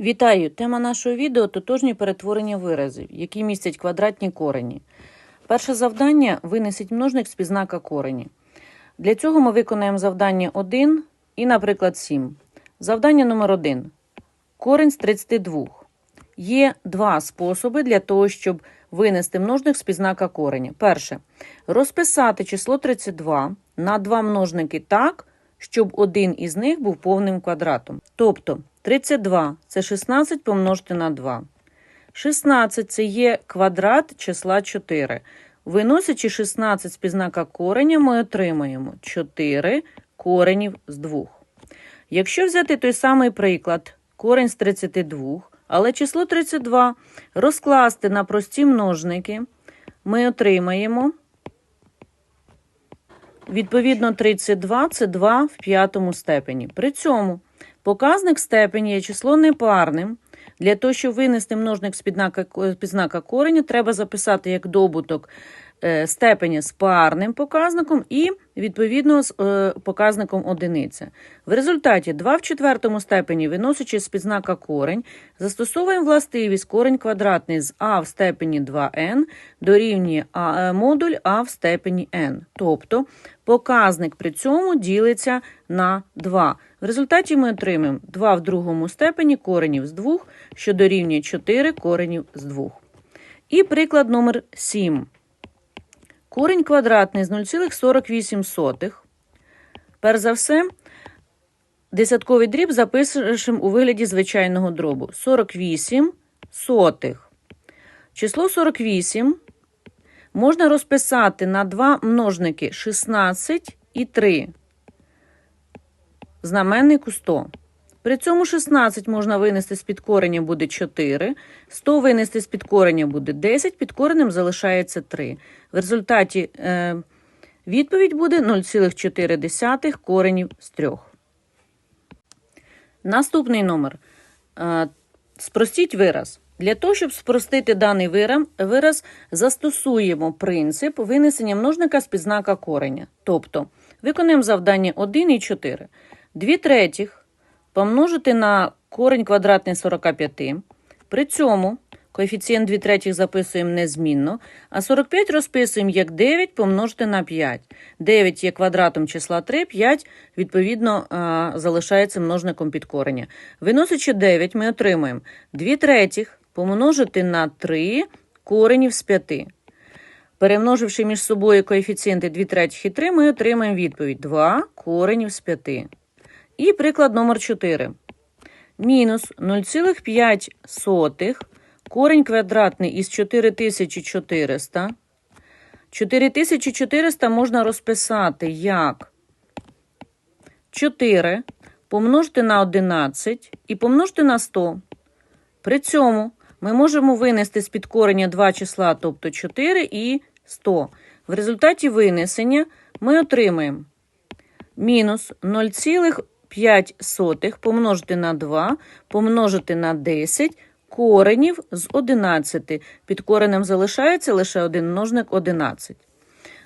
Вітаю! Тема нашого відео тотожні перетворення виразів, які містять квадратні корені. Перше завдання винесіть множник з підзнака корені. Для цього ми виконаємо завдання 1 і, наприклад, 7. Завдання номер 1. Корень з 32. Є два способи для того, щоб винести множник з підзнака кореня. Перше. Розписати число 32 на два множники так, щоб один із них був повним квадратом. Тобто 32 це 16 помножити на 2. 16 це є квадрат числа 4. Виносячи 16 з підзнака кореня, ми отримаємо 4 коренів з 2. Якщо взяти той самий приклад, корень з 32, але число 32 розкласти на прості множники, ми отримаємо Відповідно, 32 це 2 в п'ятому степені. При цьому показник степені є число непарним. Для того, щоб винести множник з підзнака, з кореня, треба записати як добуток степені з парним показником і, відповідно, з е, показником одиниця. В результаті 2 в четвертому степені, виносячи з підзнака корень, застосовуємо властивість корень квадратний з а в степені 2n дорівнює а, е, модуль а в степені n. Тобто показник при цьому ділиться на 2. В результаті ми отримаємо 2 в другому степені коренів з 2, що дорівнює 4 коренів з 2. І приклад номер 7. Корінь квадратний з 0,48. Перш за все, десятковий дріб запишемо у вигляді звичайного дробу. 48 сотих. Число 48 можна розписати на два множники 16 і 3. Знаменнику 100. При цьому 16 можна винести з підкорення буде 4, 100 винести з підкорення буде 10, під коренем залишається 3. В результаті е, відповідь буде 0,4 коренів з 3. Наступний номер. Е, спростіть вираз. Для того, щоб спростити даний вираз застосуємо принцип винесення множника з підзнака кореня. Тобто, виконуємо завдання 1 і 4. 2 третіх помножити на корень квадратний 45. При цьому коефіцієнт 2 третіх записуємо незмінно, а 45 розписуємо як 9 помножити на 5. 9 є квадратом числа 3, 5, відповідно, залишається множником підкорення. Виносячи 9, ми отримуємо 2 третіх помножити на 3 коренів з 5. Перемноживши між собою коефіцієнти 2 третіх і 3, ми отримаємо відповідь 2 коренів з 5. І приклад номер 4. Мінус 0,5 корень квадратний із 4400. 4400 можна розписати як 4 помножити на 11 і помножити на 100. При цьому ми можемо винести з під корення два числа, тобто 4 і 100. В результаті винесення ми отримаємо мінус 0,5 5 сотих помножити на 2, помножити на 10 коренів з 11. Під коренем залишається лише один множник 11.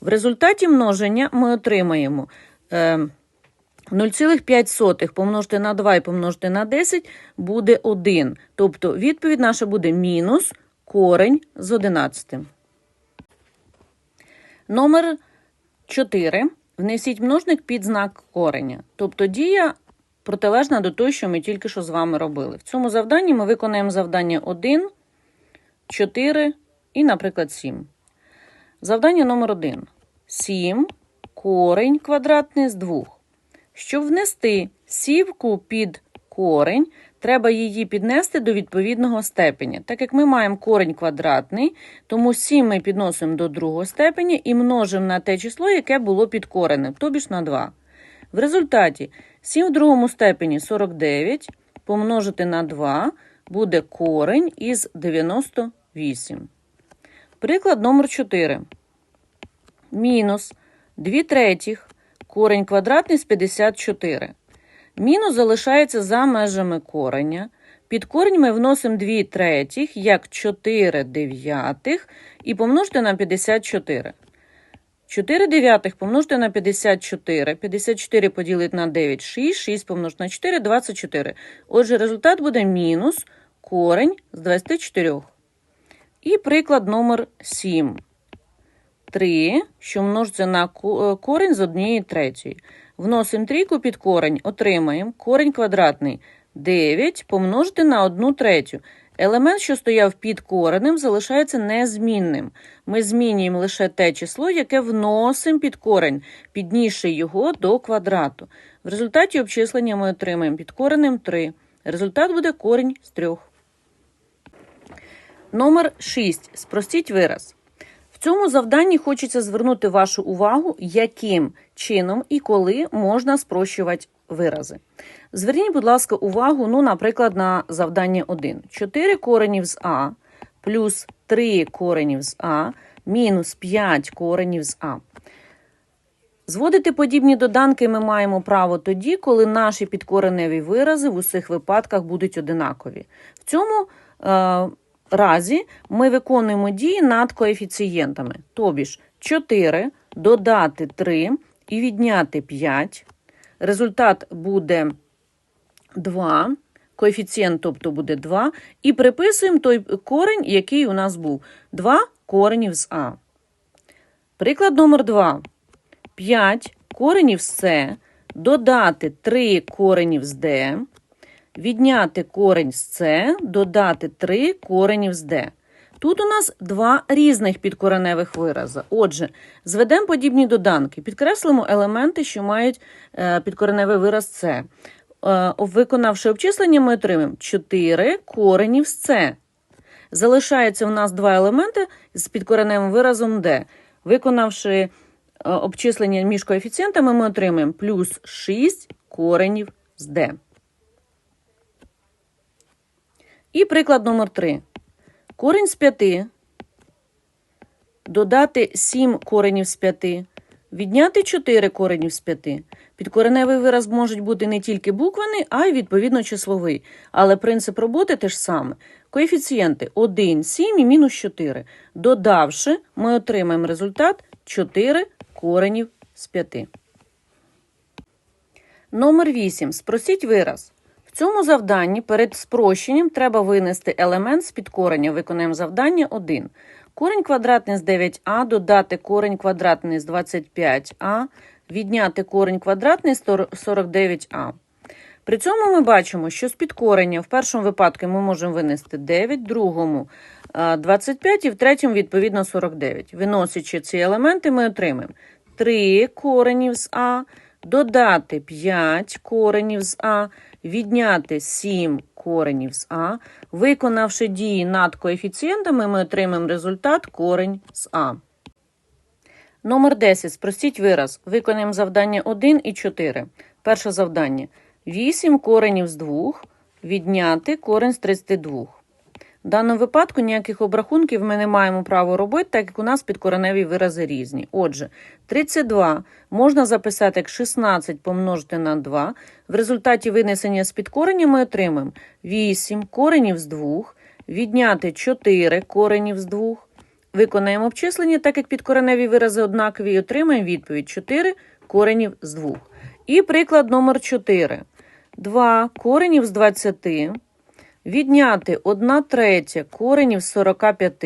В результаті множення ми отримаємо е, 0,5 помножити на 2 і помножити на 10 буде 1. Тобто відповідь наша буде мінус корень з 11. Номер 4. Внесіть множник під знак кореня. Тобто дія протилежна до того, що ми тільки що з вами робили. В цьому завданні ми виконаємо завдання 1, 4 і, наприклад, 7. Завдання номер 1. 7 корень квадратний з 2. Щоб внести сівку під корень, треба її піднести до відповідного степеня. Так як ми маємо корень квадратний, тому 7 ми підносимо до другого степеня і множимо на те число, яке було під коренем, тобі ж на 2. В результаті 7 в другому степені 49 помножити на 2 буде корень із 98. Приклад номер 4. Мінус 2 третіх корень квадратний з 54. Мінус залишається за межами кореня. Під корінь ми вносимо 2 третіх, як 4 дев'ятих, і помножити на 54. 4 дев'ятих помножити на 54. 54 поділити на 9 – 6. 6 помножити на 4 – 24. Отже, результат буде мінус корень з 24. І приклад номер 7. 3, що множиться на ко- корень з однієї третьої. Вносимо трійку під корень, отримаємо корень квадратний 9 помножити на 1 третю. Елемент, що стояв під коренем, залишається незмінним. Ми змінюємо лише те число, яке вносимо під корень, піднісши його до квадрату. В результаті обчислення ми отримаємо під коренем 3. Результат буде корінь з 3. Номер 6. Спростіть вираз. В цьому завданні хочеться звернути вашу увагу, яким чином і коли можна спрощувати вирази. Зверніть, будь ласка, увагу, ну, наприклад, на завдання 1. 4 коренів з А плюс 3 коренів з А мінус 5 коренів з А. Зводити подібні доданки ми маємо право тоді, коли наші підкореневі вирази в усіх випадках будуть одинакові. В цьому е, разі ми виконуємо дії над коефіцієнтами. Тобі ж 4 додати 3 і відняти 5. Результат буде 2. Коефіцієнт, тобто буде 2. І приписуємо той корень, який у нас був. 2 коренів з А. Приклад номер 2. 5 коренів з С, додати 3 коренів з Д, відняти корень з С, додати 3 коренів з Д. Тут у нас два різних підкореневих вирази. Отже, зведемо подібні доданки, підкреслимо елементи, що мають е, підкореневий вираз С. Е, Виконавши обчислення, ми отримаємо 4 коренів з С. Залишається у нас два елементи з підкореневим виразом D. Виконавши е, обчислення між коефіцієнтами, ми отримаємо плюс 6 коренів з D. І приклад номер 3. Корінь з 5. Додати 7 коренів з 5. Відняти 4 коренів з 5. Підкореневий вираз може бути не тільки буквений, а й відповідно числовий. Але принцип роботи теж саме. Коефіцієнти 1, 7 і мінус 4. Додавши, ми отримаємо результат 4 коренів з 5. Номер 8. Спросіть вираз. Цьому завданні перед спрощенням треба винести елемент з підкорення. Виконаємо завдання 1. Корень квадратний з 9а, додати корень квадратний з 25а, відняти корень квадратний з 49а. При цьому ми бачимо, що з підкорення в першому випадку ми можемо винести 9, в другому 25 і в третьому, відповідно, 49. Виносячи ці елементи, ми отримаємо 3 коренів з А, додати 5 коренів з А, відняти 7 коренів з А. Виконавши дії над коефіцієнтами, ми отримаємо результат корень з А. Номер 10. Спростіть вираз. Виконаємо завдання 1 і 4. Перше завдання. 8 коренів з 2 відняти корень з 32. В даному випадку ніяких обрахунків ми не маємо права робити, так як у нас підкореневі вирази різні. Отже, 32 можна записати як 16 помножити на 2. В результаті винесення з підкорення ми отримаємо 8 коренів з 2, відняти 4 коренів з 2. Виконаємо обчислення, так як підкореневі вирази однакові, і отримаємо відповідь 4 коренів з 2. І приклад номер 4. 2 коренів з 20. Відняти 1 третя коренів з 45.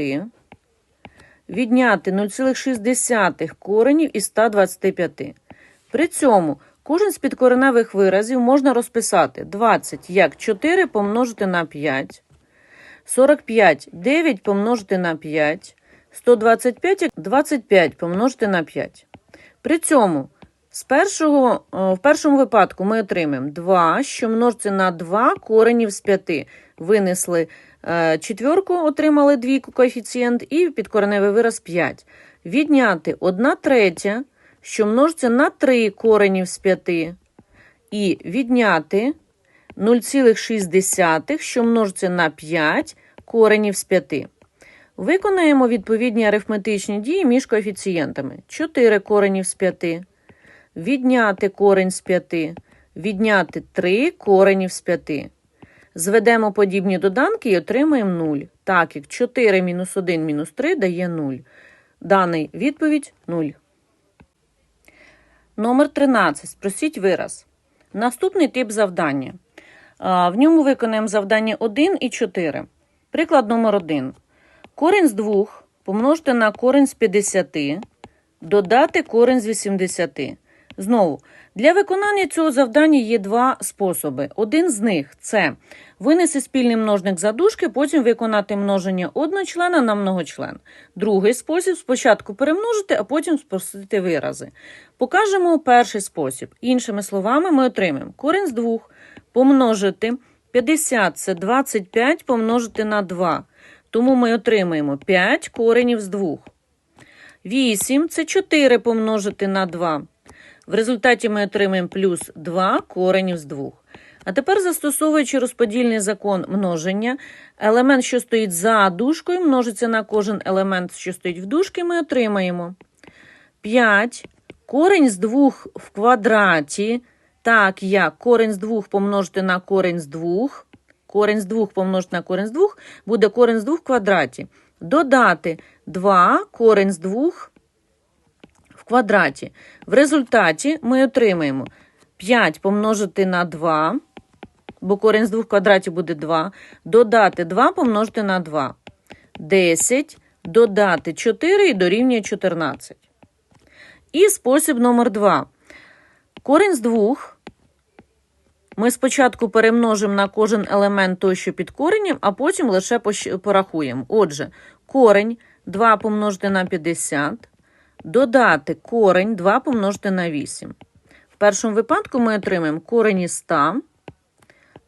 Відняти 0,6 коренів із 125. При цьому кожен з підкореневих виразів можна розписати 20 як 4 помножити на 5, 45 9 помножити на 5, 125 як 25 помножити на 5. При цьому з першого, е, в першому випадку ми отримаємо 2, що множиться на 2 коренів з 5. Винесли е, четвірку, отримали двійку коефіцієнт і підкореневий вираз 5. Відняти 1 третя, що множиться на 3 коренів з 5. І відняти 0,6, що множиться на 5 коренів з 5. Виконаємо відповідні арифметичні дії між коефіцієнтами. 4 коренів з 5. Відняти корень з 5. Відняти 3 коренів з 5. Зведемо подібні доданки і отримаємо 0, так як 4 мінус 1 мінус 3 дає 0. Даний відповідь 0. Номер 13. Спросіть вираз. Наступний тип завдання. В ньому виконаємо завдання 1 і 4. Приклад номер 1. Корінь з 2 помножити на корінь з 50, додати корінь з 80. Знову, для виконання цього завдання є два способи. Один з них це винести спільний множник за дужки, потім виконати множення одночлена на многочлен. Другий спосіб спочатку перемножити, а потім спростити вирази. Покажемо перший спосіб. Іншими словами, ми отримаємо корінь з 2 помножити 50 це 25 помножити на 2. Тому ми отримаємо 5 коренів з 2. 8 це 4 помножити на 2. В результаті ми отримаємо плюс 2 коренів з 2. А тепер, застосовуючи розподільний закон множення, елемент, що стоїть за дужкою, множиться на кожен елемент, що стоїть в дужці, ми отримаємо 5 корень з 2 в квадраті, так як корень з 2 помножити на корень з 2, корень з 2 помножити на корень з 2, буде корень з 2 в квадраті. Додати 2 корень з 2 в квадраті. В результаті ми отримаємо 5 помножити на 2, бо корінь з 2 в квадраті буде 2, додати 2 помножити на 2. 10, додати 4 і дорівнює 14. І спосіб номер 2. Корінь з 2 ми спочатку перемножимо на кожен елемент той, що під коренем, а потім лише порахуємо. Отже, корень 2 помножити на 50, додати корень 2 помножити на 8. В першому випадку ми отримаємо корень із 100,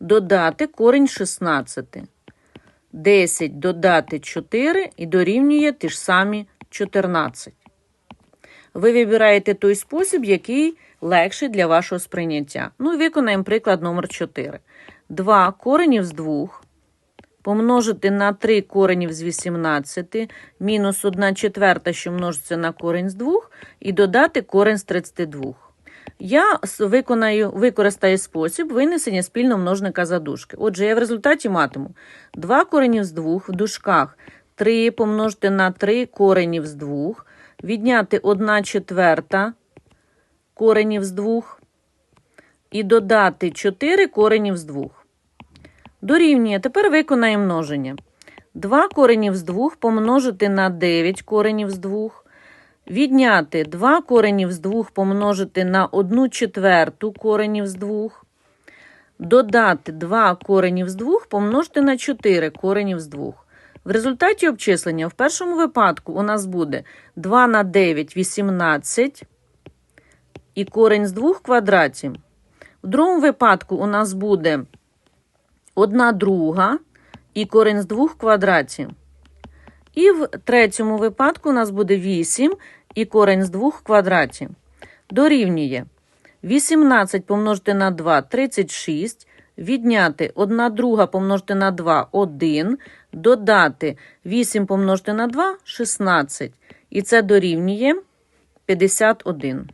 додати корень 16. 10 додати 4 і дорівнює ті ж самі 14. Ви вибираєте той спосіб, який легший для вашого сприйняття. Ну виконаємо приклад номер 4. 2 коренів з 2 помножити на 3 коренів з 18, мінус 1 четверта, що множиться на корень з 2, і додати корень з 32. Я виконаю, використаю спосіб винесення спільного множника за дужки. Отже, я в результаті матиму 2 коренів з 2 в дужках 3 помножити на 3 коренів з 2, відняти 1 четверта коренів з 2 і додати 4 коренів з 2. Дорівнює. Тепер виконаємо множення. 2 коренів з 2 помножити на 9 коренів з 2. Відняти 2 коренів з 2 помножити на 1 четверту коренів з 2. Додати 2 коренів з 2 помножити на 4 коренів з 2. В результаті обчислення в першому випадку у нас буде 2 на 9 – 18 і корень з 2 в квадраті. В другому випадку у нас буде 1 друга і корень з 2 в квадраті. І в третьому випадку у нас буде 8 і корень з 2 в квадраті. Дорівнює 18 помножити на 2 – 36, відняти 1 друга помножити на 2 – 1, додати 8 помножити на 2 – 16. І це дорівнює 51.